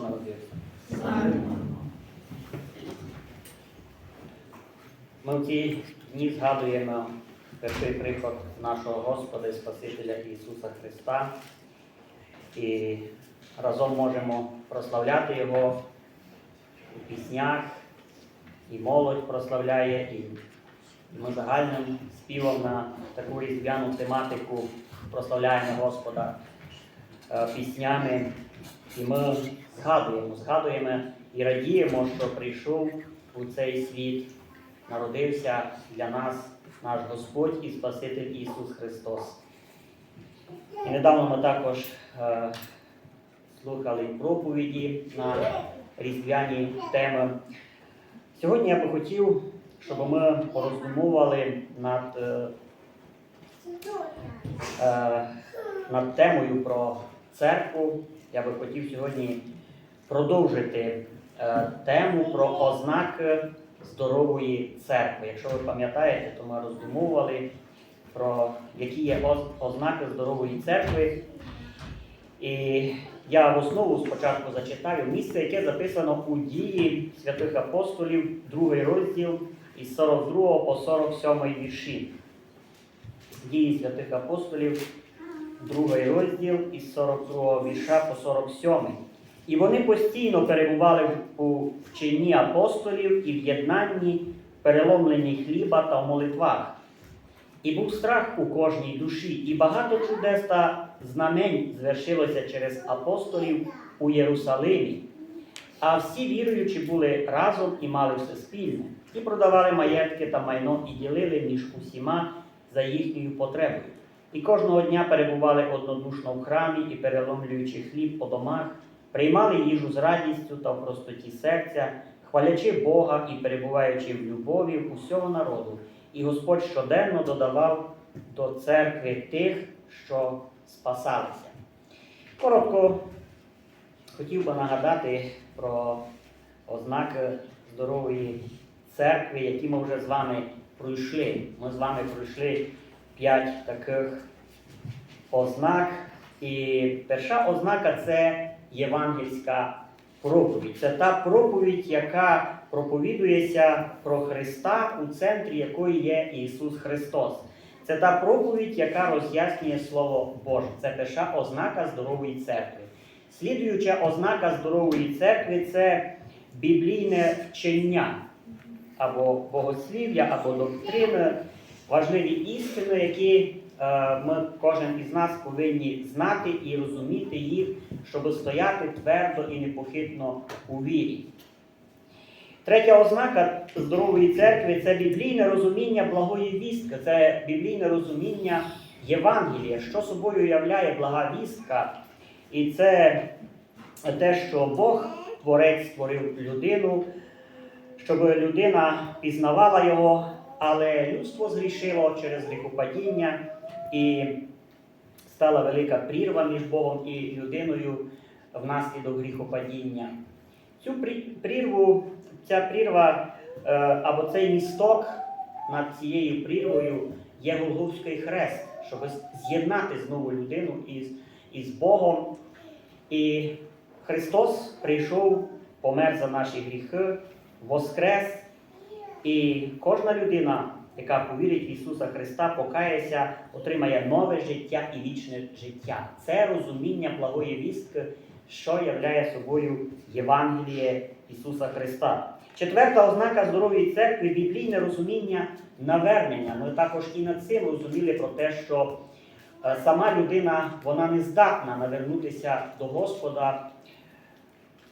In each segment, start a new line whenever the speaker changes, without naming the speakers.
народився. Ми в ці дні згадуємо перший приход нашого Господа і Спасителя Ісуса Христа і разом можемо прославляти Його у піснях, і молодь прославляє, і ми загальним співом на таку різдвяну тематику прославляємо Господа е, піснями. І ми згадуємо, згадуємо і радіємо, що прийшов у цей світ, народився для нас наш Господь і Спаситель Ісус Христос. І недавно ми також е, слухали проповіді на різдвяні теми. Сьогодні я би хотів, щоб ми пороздумували над, е, е, над темою про церкву. Я би хотів сьогодні продовжити е, тему про ознаки здорової церкви. Якщо ви пам'ятаєте, то ми роздумували про які є ознаки здорової церкви. І я в основу спочатку зачитаю місце, яке записано у дії святих апостолів, другий розділ із 42 по 47 вірші. Дії святих апостолів, другий розділ із 42 вірша по 47. І вони постійно перебували у вченні апостолів і в єднанні, переломленні хліба та в молитвах. І був страх у кожній душі, і багато чудес та знамень звершилося через апостолів у Єрусалимі. А всі віруючі були разом і мали все спільне, і продавали маєтки та майно, і ділили між усіма за їхньою потребою. І кожного дня перебували однодушно в храмі і, переломлюючи хліб по домах, приймали їжу з радістю та в простоті серця, хвалячи Бога і перебуваючи в любові усього народу. І Господь щоденно додавав до церкви тих, що спасалися. Коротко хотів би нагадати про ознаки здорової церкви, які ми вже з вами пройшли. Ми з вами пройшли п'ять таких ознак. І перша ознака це євангельська проповідь. Це та проповідь, яка проповідується про Христа, у центрі якої є Ісус Христос. Це та проповідь, яка роз'яснює Слово Боже. Це перша ознака здорової церкви. Слідуюча ознака здорової церкви це біблійне вчення або богослів'я, або доктрини, важливі істини, які е, ми, кожен із нас повинні знати і розуміти їх, щоб стояти твердо і непохитно у вірі. Третя ознака здорової церкви це біблійне розуміння благої вістки, це біблійне розуміння Євангелія, що собою являє блага вістка. І це те, що Бог, Творець, створив людину, щоб людина пізнавала його, але людство згрішило через гріхопадіння і стала велика прірва між Богом і людиною внаслідок гріхопадіння. Цю прірву, ця прірва е, або цей місток над цією прірвою є Голгофський хрест, щоб з'єднати знову людину із, із Богом. І Христос прийшов, помер за наші гріхи, воскрес, і кожна людина, яка повірить в Ісуса Христа, покається, отримає нове життя і вічне життя. Це розуміння благої вістки, що являє собою Євангеліє Ісуса Христа. Четверта ознака здорової церкви біблійне розуміння навернення. Ми також і над цим розуміли про те, що е, сама людина вона не здатна навернутися до Господа.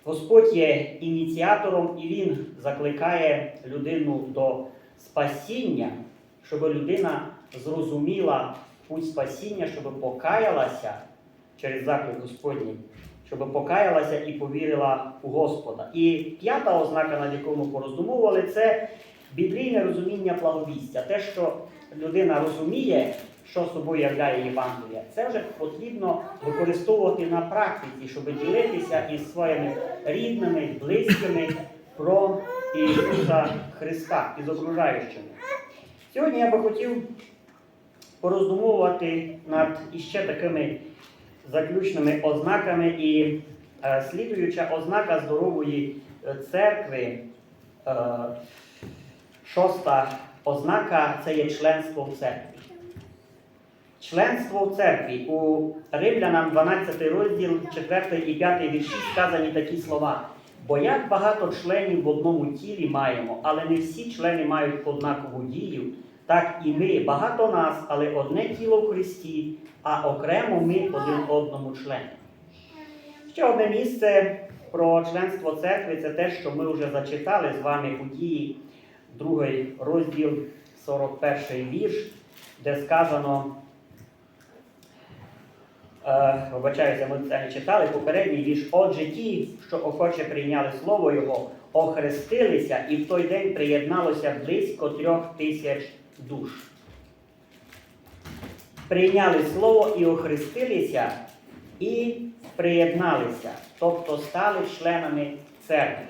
Господь є ініціатором і Він закликає людину до спасіння, щоб людина зрозуміла путь спасіння, щоб покаялася через заклик Господній, щоб покаялася і повірила у Господа. І п'ята ознака, над якою ми це біблійне розуміння благовістя. Те, що людина розуміє, що собою являє Євангелія, це вже потрібно використовувати на практиці, щоб ділитися із своїми рідними, близькими про Ісуса Христа із окружаючими. Сьогодні я би хотів пороздумовувати над іще такими заключними ознаками і Е, Слідуюча ознака здорової е, церкви, е, шоста ознака це є членство в церкві. Членство в церкві. У Римлянам 12 розділ, 4 і 5 вірші сказані такі слова. Бо як багато членів в одному тілі маємо, але не всі члени мають однакову дію, так і ми, багато нас, але одне тіло в Христі, а окремо ми один одному члени. Ще одне місце про членство церкви це те, що ми вже зачитали з вами у дії, другий розділ, 41 вірш, де сказано. Е, Вибачаюся, ми це не читали. Попередній вірш. Отже, ті, що охоче прийняли слово Його, охрестилися, і в той день приєдналося близько трьох тисяч душ. Прийняли слово і охрестилися, і приєдналися, тобто стали членами церкви.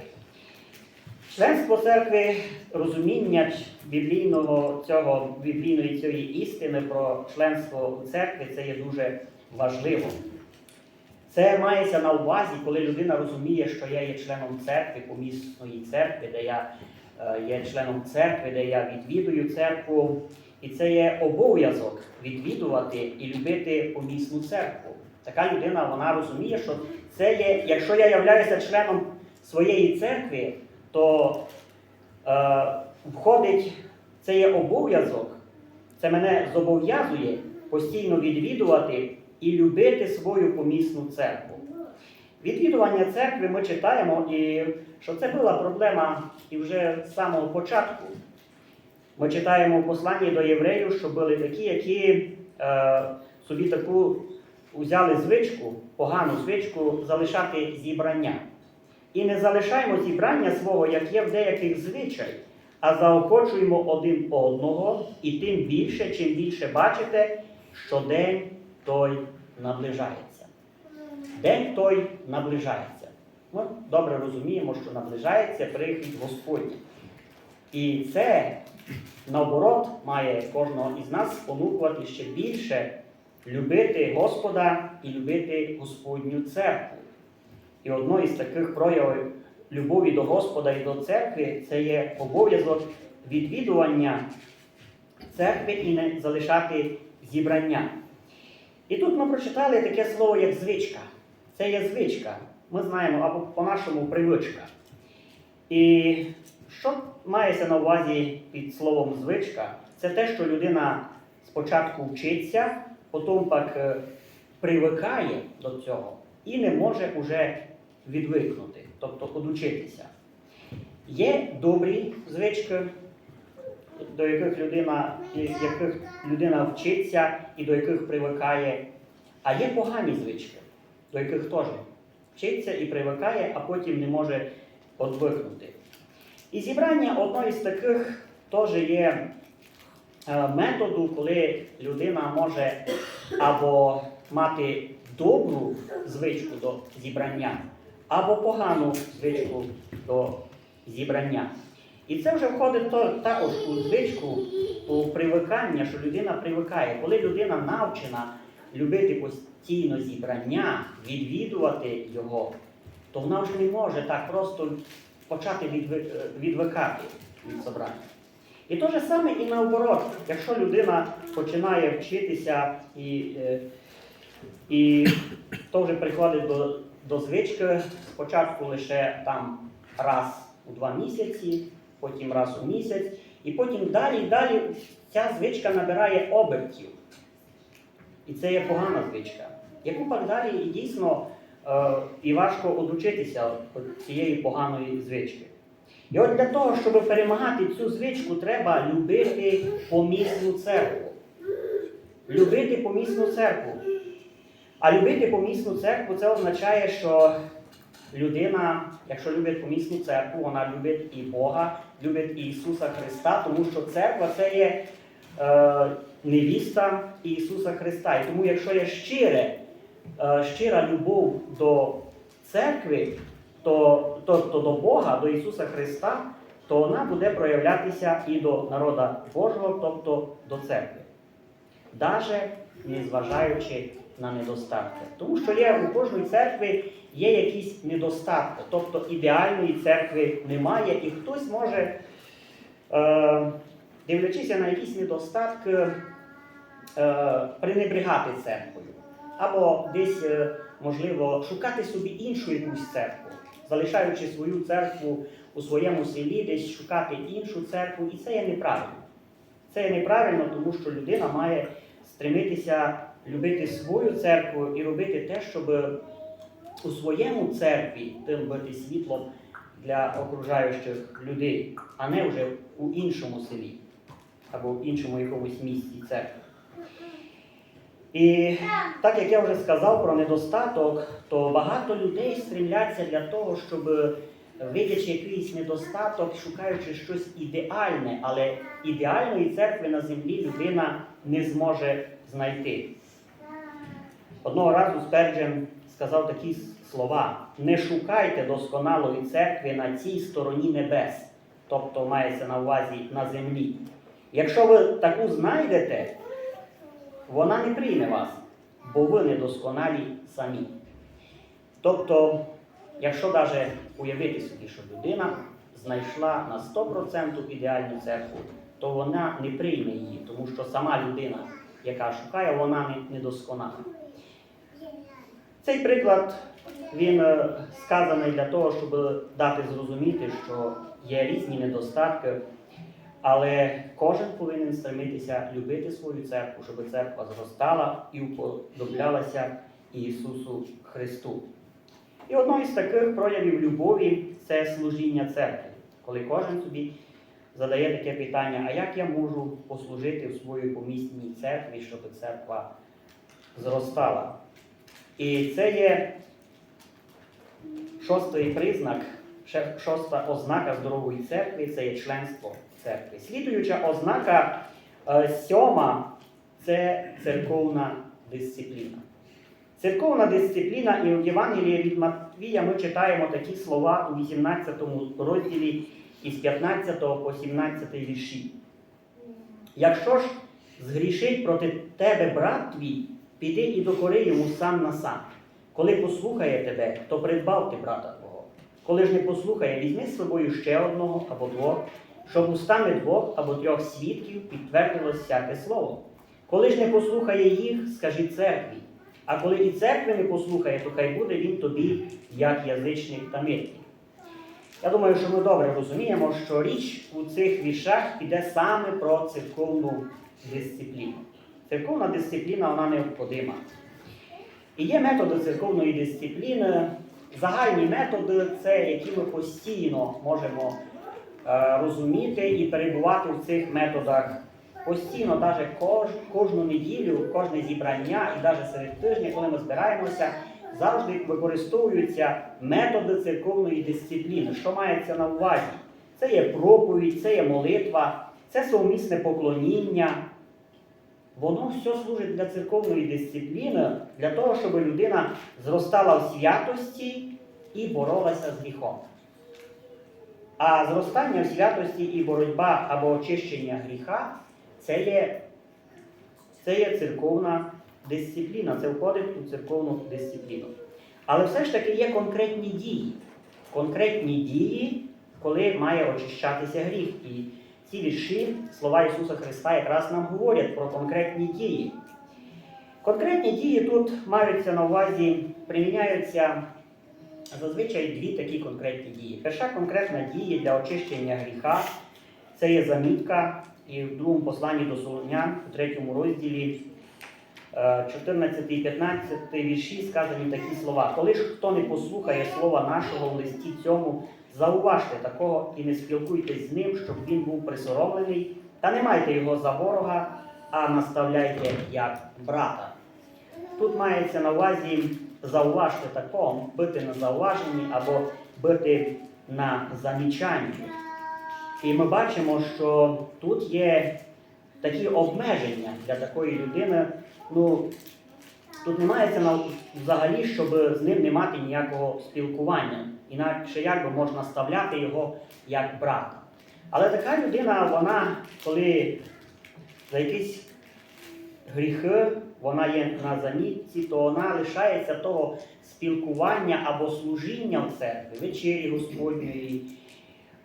Членство церкви, розуміння біблійного цього, біблійної цієї істини про членство у церкві це є дуже важливо. Це мається на увазі, коли людина розуміє, що я є членом церкви, помісної церкви, де я е, є членом церкви, де я відвідую церкву. І це є обов'язок відвідувати і любити помісну церкву. Така людина вона розуміє, що це є, якщо я являюся членом своєї церкви, то е, входить, це є обов'язок, це мене зобов'язує постійно відвідувати і любити свою помісну церкву. Відвідування церкви ми читаємо, і що це була проблема і вже з самого початку. Ми читаємо в посланні до євреїв, що були такі, які е, собі таку взяли звичку, погану звичку залишати зібрання. І не залишаємо зібрання свого, як є в деяких звичай, а заохочуємо один одного, і тим більше, чим більше бачите, що день той наближається. День той наближається. Ми добре розуміємо, що наближається прихід Господній. І це, наоборот, має кожного із нас спонукувати ще більше любити Господа і любити Господню церкву. І одно із таких проявів любові до Господа і до церкви це є обов'язок відвідування церкви і не залишати зібрання. І тут ми прочитали таке слово, як звичка. Це є звичка. Ми знаємо або по-нашому привичка. І що мається на увазі під словом звичка? Це те, що людина спочатку вчиться, потім так е, привикає до цього і не може уже відвикнути, тобто одучитися. Є добрі звички, до яких людина, яких людина вчиться і до яких привикає, а є погані звички, до яких теж вчиться і привикає, а потім не може одвикнути. І зібрання одного із таких теж є е, методу, коли людина може або мати добру звичку до зібрання, або погану звичку до зібрання. І це вже входить також у звичку, у привикання, що людина привикає. Коли людина навчена любити постійно зібрання, відвідувати його, то вона вже не може так просто почати е, відвикати від собрання. І те ж саме і наоборот, якщо людина починає вчитися і, е, і то вже приходить до, до звички, спочатку лише там раз у два місяці, потім раз у місяць, і потім далі і далі ця звичка набирає обертів. І це є погана звичка, яку пак далі і дійсно е, і важко одучитися цієї поганої звички. І от для того, щоб перемагати цю звичку, треба любити помісну церкву. Любити помісну церкву. А любити помісну церкву це означає, що людина, якщо любить помісну церкву, вона любить і Бога, любить Ісуса Христа, тому що церква це є е, невіста Ісуса Христа. І тому, якщо є щире, е, щира любов до церкви, то, тобто до Бога, до Ісуса Христа, то вона буде проявлятися і до народа Божого, тобто до церкви. Даже незважаючи на недостатки. Тому що є у кожної церкви є якісь недостатки. Тобто ідеальної церкви немає, і хтось може, е, дивлячися на якісь недостатки, е, пренебрігати церквою. Або десь, е, можливо, шукати собі іншу якусь церкву, залишаючи свою церкву у своєму селі, десь шукати іншу церкву, і це є неправильно. Це є неправильно, тому що людина має стремитися любити свою церкву і робити те, щоб у своєму церкві тим бути світлом для окружаючих людей, а не вже у іншому селі або в іншому якомусь місці церкви. І так як я вже сказав про недостаток, то багато людей стремляться для того, щоб видячи якийсь недостаток, шукаючи щось ідеальне, але ідеальної церкви на землі людина не зможе знайти. Одного разу Сперджен сказав такі слова: не шукайте досконалої церкви на цій стороні небес, тобто мається на увазі на землі. Якщо ви таку знайдете, вона не прийме вас, бо ви недосконалі самі. Тобто, якщо навіть уявити собі, що людина знайшла на 100% ідеальну церкву, то вона не прийме її, тому що сама людина, яка шукає, вона не недосконала. Цей приклад він е, сказаний для того, щоб дати зрозуміти, що є різні недостатки, але кожен повинен стремитися любити свою церкву, щоб церква зростала і уподоблялася Ісусу Христу. І одно із таких проявів любові це служіння церкви, коли кожен собі задає таке питання, а як я можу послужити в своїй помісній церкві, щоб церква зростала? І це є шостий признак, шоста ознака здорової церкви це є членство церкви. Слідуюча ознака е, сьома це церковна дисципліна. Церковна дисципліна і в Євангелії від Матвія ми читаємо такі слова у 18 розділі із 15 по 17 вірші. Якщо ж згрішить проти тебе брат твій, піди і докори йому сам на сам. Коли послухає тебе, то придбав ти брата твого. Коли ж не послухає, візьми з собою ще одного або двох, щоб устами двох або трьох свідків підтвердилось всяке слово. Коли ж не послухає їх, скажи церкві. А коли і церкви не послухає, то хай буде він тобі, як язичник та митник. Я думаю, що ми добре розуміємо, що річ у цих віршах піде саме про церковну дисципліну. Церковна дисципліна вона необходима. І є методи церковної дисципліни. Загальні методи це які ми постійно можемо е, розуміти і перебувати в цих методах постійно, навіть кож, кожну неділю, кожне зібрання і навіть серед тижня, коли ми збираємося, завжди використовуються методи церковної дисципліни. Що мається на увазі? Це є проповідь, це є молитва, це совмісне поклоніння. Воно все служить для церковної дисципліни, для того, щоб людина зростала в святості і боролася з гріхом. А зростання в святості і боротьба або очищення гріха це є, це є церковна дисципліна, це входить у церковну дисципліну. Але все ж таки є конкретні дії. Конкретні дії, коли має очищатися гріх. І ці вірші, слова Ісуса Христа, якраз нам говорять про конкретні дії. Конкретні дії тут маються на увазі, приміняються зазвичай дві такі конкретні дії. Перша конкретна дія для очищення гріха це є замітка, і в другому посланні до Солонян, у третьому розділі, е, 14 і 15 вірші сказані такі слова. Коли ж хто не послухає слова нашого в листі цьому, зауважте такого і не спілкуйтесь з ним, щоб він був присоромлений, та не майте його за ворога, а наставляйте як брата. Тут мається на увазі зауважте такого, бити на зауваженні або бити на замічанні. І ми бачимо, що тут є такі обмеження для такої людини. Ну, тут не мається взагалі, щоб з ним не мати ніякого спілкування. Інакше як би можна ставляти його як брата. Але така людина, вона, коли за якийсь гріхи, вона є на замітці, то вона лишається того спілкування або служіння в церкві, вечері Господньої,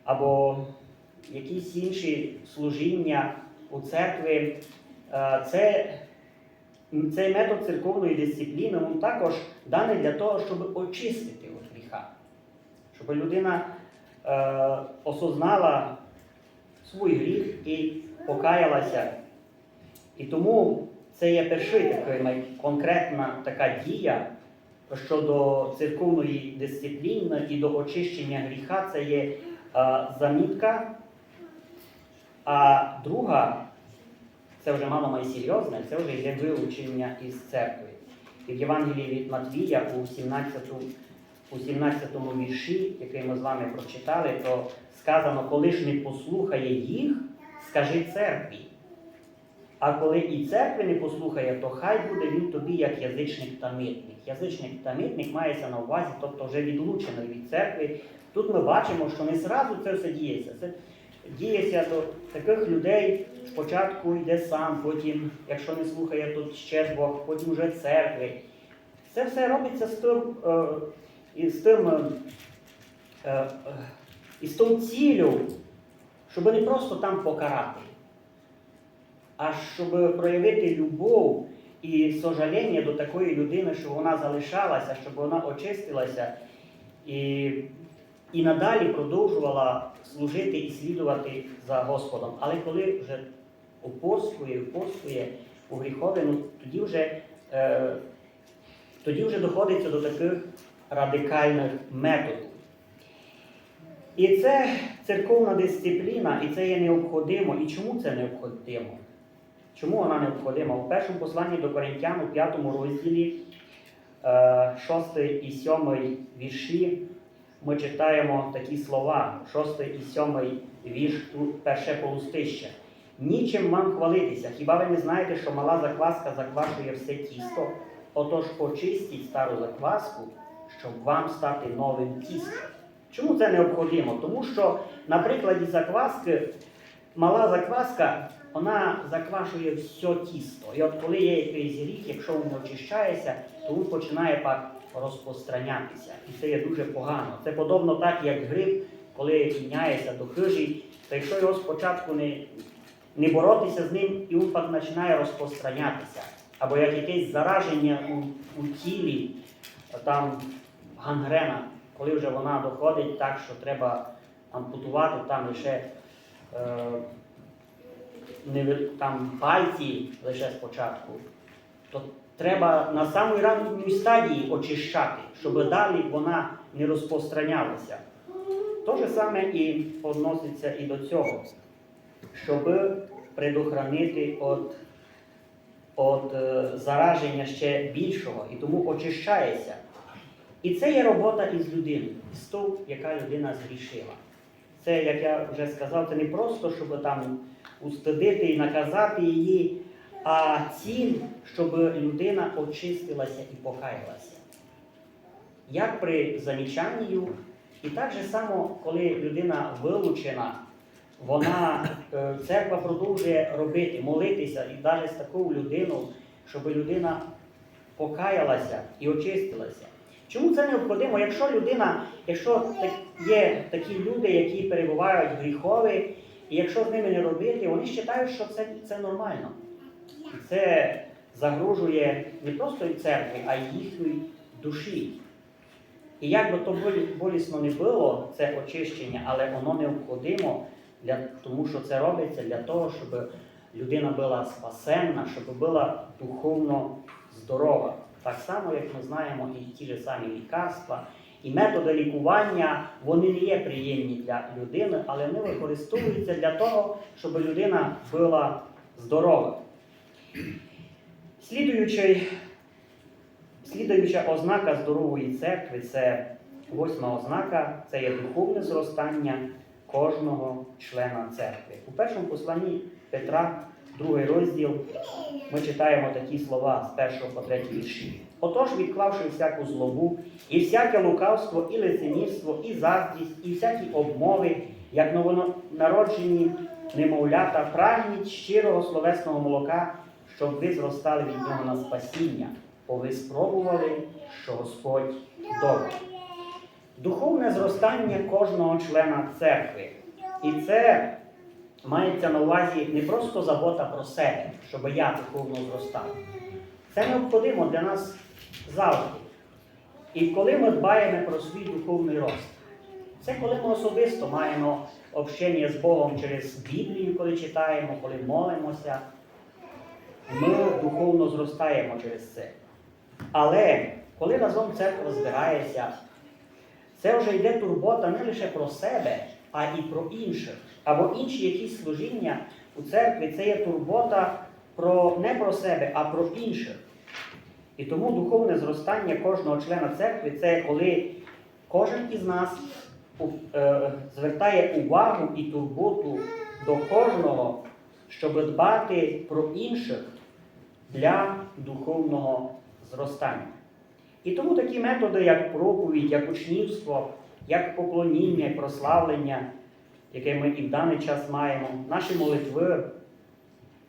або якісь інші служіння у церкві. Е, Це, цей метод церковної дисципліни він також даний для того, щоб очистити щоб людина е, осознала свій гріх і покаялася. І тому це є такий конкретна така дія щодо церковної дисципліни і до очищення гріха це є е, замітка. А друга, це вже мало найсерйозне, це вже йде вилучення із церкви. І в Євангелії від Матвія у 17, у 17 вірші, який ми з вами прочитали, то сказано, коли ж не послухає їх, скажи церкві. А коли і церкви не послухає, то хай буде він тобі як язичник та митник. Язичник та митник мається на увазі, тобто вже відлучений від церкви. Тут ми бачимо, що не зразу це все діється. Це діється до таких людей. Спочатку йде сам, потім, якщо не слухає, то ще Бог, потім вже церкви. Це все робиться з е, із тим, е, е, із тим цілю, щоб не просто там покарати а щоб проявити любов і сожаління до такої людини, щоб вона залишалася, щоб вона очистилася і, і надалі продовжувала служити і слідувати за Господом. Але коли вже упорствує, упорствує у гріхові, ну, тоді вже, е, тоді вже доходиться до таких радикальних методів. І це церковна дисципліна, і це є необходимо. І чому це необходимо? Чому вона необходима? У першому посланні до Коринтян у п'ятому розділі, 6 і 7 вірші, ми читаємо такі слова, 6 і 7 вірш, перше полустище. Нічим вам хвалитися, хіба ви не знаєте, що мала закваска заквашує все тісто? Отож очистіть стару закваску, щоб вам стати новим тістом. Чому це необхідно? Тому що на прикладі закваски, мала закваска вона заквашує все тісто. І от коли є якийсь гріх, якщо він очищається, то він починає пак розпространятися. І це є дуже погано. Це подобно так, як гриб, коли міняється до хижі, то якщо його спочатку не, не боротися з ним, і він пак починає розпространятися. Або як якесь зараження у, у тілі, там гангрена, коли вже вона доходить так, що треба ампутувати там лише. Е, там пальці лише спочатку, то треба на самій ранній стадії очищати, щоб далі вона не розпространялася. То же саме і відноситься і до цього, щоб предохранити від, від е, зараження ще більшого, і тому очищається. І це є робота із людиною, з тою, яка людина згрішила. Це, як я вже сказав, це не просто, щоб там устидити і наказати її, а ціль, щоб людина очистилася і покаялася. Як при замічанні, і так же само, коли людина вилучена, вона е, церква продовжує робити, молитися і далі з такою людиною, щоб людина покаялася і очистилася. Чому це необхідно? Якщо людина, якщо є такі люди, які перебувають гріхові, і якщо з ними не робити, вони вважають, що це, це нормально. Це загрожує не просто і церкві, а й їхній душі. І як би то болісно не було, це очищення, але воно необхідно, для, тому що це робиться для того, щоб людина була спасенна, щоб була духовно здорова. Так само, як ми знаємо, і ті ж самі лікарства, і методи лікування, вони не є приємні для людини, але вони використовуються для того, щоб людина була здорова. Слідуючий, слідуюча ознака здорової церкви це восьма ознака, це є духовне зростання кожного члена церкви. У першому посланні Петра, другий розділ, ми читаємо такі слова з першого по третій вірші. Отож, відклавши всяку злобу, і всяке лукавство, і лицемірство, і заздрість, і всякі обмови, як новонароджені немовлята, прагніть щирого словесного молока, щоб ви зростали від нього на спасіння, бо ви спробували, що Господь добрий. Духовне зростання кожного члена церкви. І це мається на увазі не просто забота про себе, щоб я духовно зростав. Це необхідно для нас завжди. І коли ми дбаємо про свій духовний рост, це коли ми особисто маємо общення з Богом через Біблію, коли читаємо, коли молимося, ми духовно зростаємо через це. Але коли разом церква збирається, це вже йде турбота не лише про себе, а і про інших. Або інші якісь служіння у церкві це є турбота про, не про себе, а про інших. І тому духовне зростання кожного члена церкви це коли кожен із нас е, звертає увагу і турботу до кожного, щоб дбати про інших для духовного зростання. І тому такі методи, як проповідь, як учнівство, як поклоніння, прославлення, яке ми і в даний час маємо, наші молитви,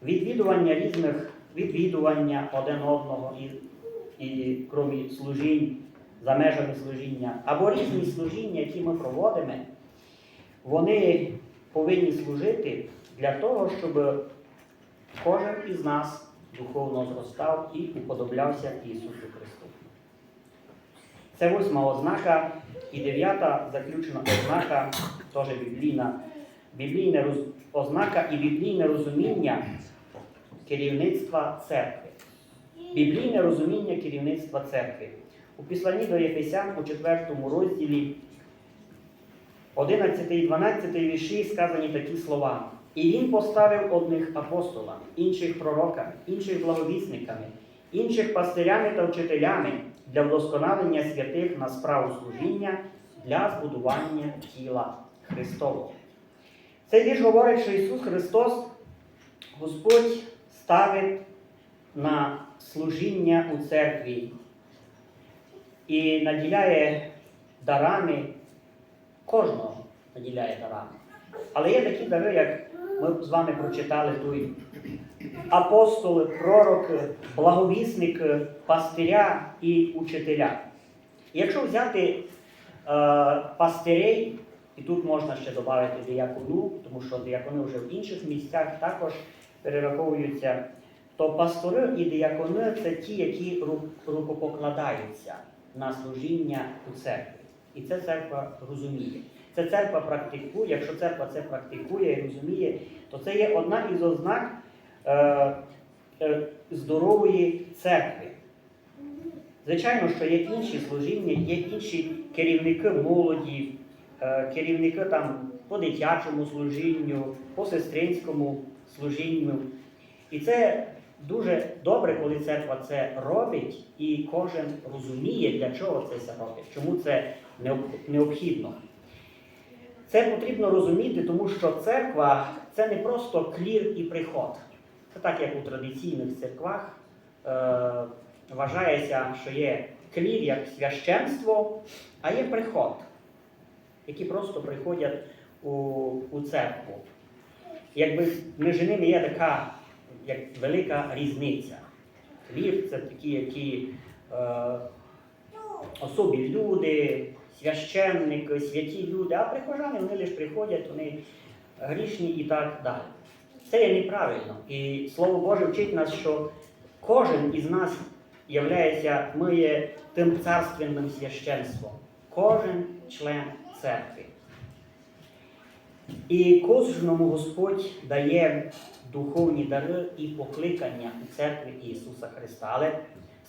відвідування різних відвідування один одного і, і крім служінь, за межами служіння, або різні служіння, які ми проводимо, вони повинні служити для того, щоб кожен із нас духовно зростав і уподоблявся Ісусу Христу. Це восьма ознака і дев'ята заключена ознака, теж біблійна, біблійна роз- ознака і біблійне розуміння керівництва церкви. Біблійне розуміння керівництва церкви. У післанні до Єфесян у 4 розділі 11 і 12 вірші сказані такі слова. І він поставив одних апостолами, інших пророками, інших благовісниками, інших пастирями та вчителями для вдосконалення святих на справу служіння для збудування тіла Христового. Цей вірш говорить, що Ісус Христос, Господь ставить на служіння у церкві і наділяє дарами кожного наділяє дарами. Але є такі дари, як ми з вами прочитали тут. Апостоли, пророки, благовісник, пастиря і учителя. Якщо взяти е, пастирей, і тут можна ще додати діякону, тому що діякони вже в інших місцях також перераховуються, то пастори і діякони це ті, які рукопокладаються на служіння у церкві. І це церква розуміє. Це церква практикує. Якщо церква це практикує і розуміє, то це є одна із ознак е, е, здорової церкви. Звичайно, що є інші служіння, є інші керівники молоді, е, керівники там по дитячому служінню, по сестринському служінню. І це дуже добре, коли церква це робить, і кожен розуміє, для чого це все робить, чому це необхідно. Це потрібно розуміти, тому що церква це не просто клір і приход. Це так, як у традиційних церквах е, вважається, що є клір як священство, а є приход, які просто приходять у, у церкву. Якби між ними є така як велика різниця. Клір це такі, які е, особі люди, священники, святі люди, а прихожани вони лише приходять, вони грішні і так далі. Це є неправильно. І Слово Боже вчить нас, що кожен із нас являється, ми є тим царственним священством. Кожен член церкви. І кожному Господь дає духовні дари і покликання у церкві Ісуса Христа. Але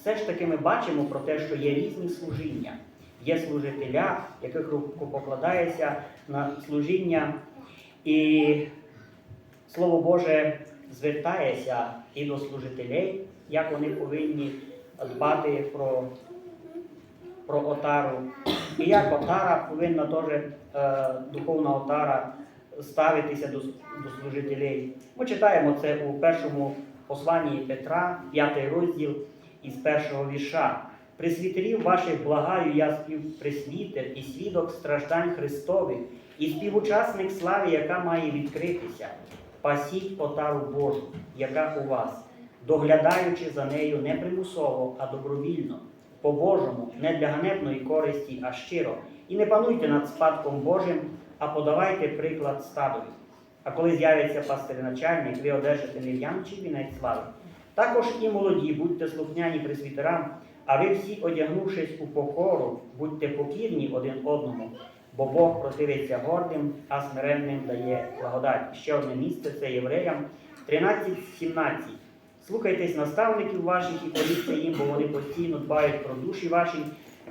все ж таки ми бачимо про те, що є різні служіння. Є служителя, яких покладається на служіння. І Слово Боже звертається і до служителей, як вони повинні дбати про, про отару. І як отара повинна теж е, духовна отара ставитися до, до служителей. Ми читаємо це у першому посланні Петра, п'ятий розділ із першого вірша. Присвітерів ваших благаю, я співприсвітер і свідок страждань Христових, і співучасник слави, яка має відкритися. Пасіть отару Божу, яка у вас, доглядаючи за нею не примусово, а добровільно, по-божому, не для ганебної користі, а щиро. І не пануйте над спадком Божим, а подавайте приклад стадові. А коли з'явиться пастир-начальник, ви одержите нев'янчий вінець слави. Також і молоді, будьте слухняні присвітерам, а ви всі, одягнувшись у покору, будьте покірні один одному, бо Бог противиться гордим, а смиренним дає благодать. Ще одне місце це євреям 13.17. Слухайтесь наставників ваших і політься їм, бо вони постійно дбають про душі ваші,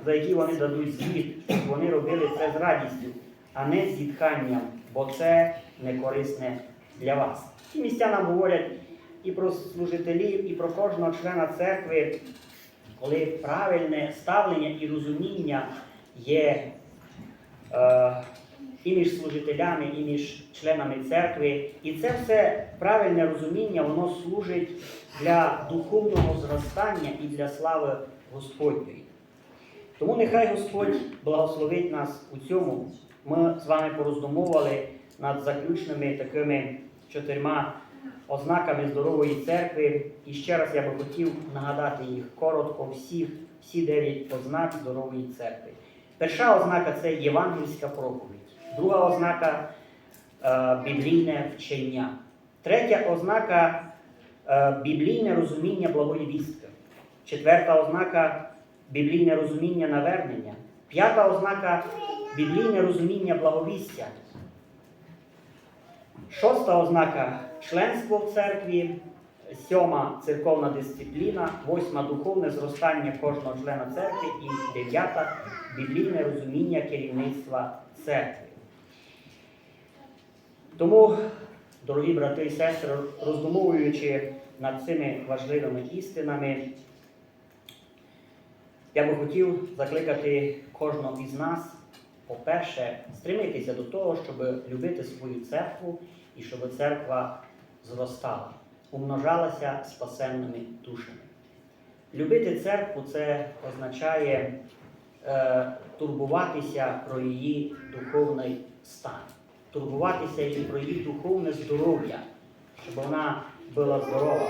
за які вони дадуть звіт, щоб вони робили це з радістю, а не з зітханням, бо це не корисне для вас. Ці місця нам говорять і про служителів, і про кожного члена церкви, коли правильне ставлення і розуміння є і між служителями, і між членами церкви. І це все правильне розуміння, воно служить для духовного зростання і для слави Господньої. Тому нехай Господь благословить нас у цьому. Ми з вами пороздумовували над заключними такими чотирма ознаками здорової церкви. І ще раз я би хотів нагадати їх коротко, всіх, всі дев'ять ознак здорової церкви. Перша ознака це євангельська проповідь. Друга ознака е, біблійне вчення. Третя ознака е, біблійне розуміння благої вістки. Четверта ознака біблійне розуміння навернення. П'ята ознака біблійне розуміння благовістя. Шоста ознака членство в церкві, сьома церковна дисципліна, восьма духовне зростання кожного члена церкви і дев'ята біблійне розуміння керівництва церкви. Тому, дорогі брати і сестри, роздумовуючи над цими важливими істинами, я би хотів закликати кожного із нас, по-перше, стремитися до того, щоб любити свою церкву і щоб церква зростала, умножалася спасенними душами. Любити церкву це означає е, турбуватися про її духовний стан, турбуватися і про її духовне здоров'я, щоб вона була здорова.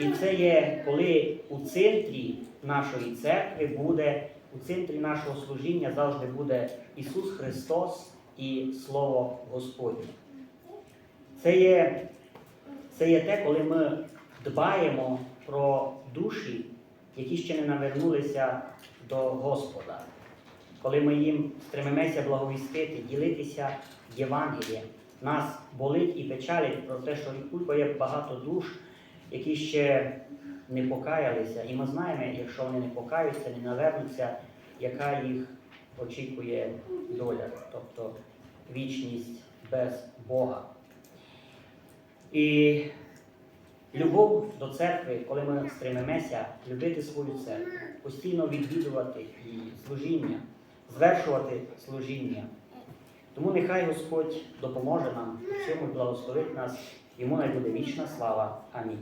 І це є, коли у центрі нашої церкви буде, у центрі нашого служіння завжди буде Ісус Христос і Слово Господнє. Це є, це є те, коли ми дбаємо про душі, які ще не навернулися до Господа. Коли ми їм стремимося благовістити, ділитися Євангелієм. Нас болить і печалить про те, що є багато душ, які ще не покаялися. І ми знаємо, якщо вони не покаються, не навернуться, яка їх очікує доля, тобто вічність без Бога. І любов до церкви, коли ми стремимося любити свою церкву, постійно відвідувати її служіння, звершувати служіння. Тому нехай Господь допоможе нам в цьому благословить нас. Йому найбуде вічна слава. Амінь.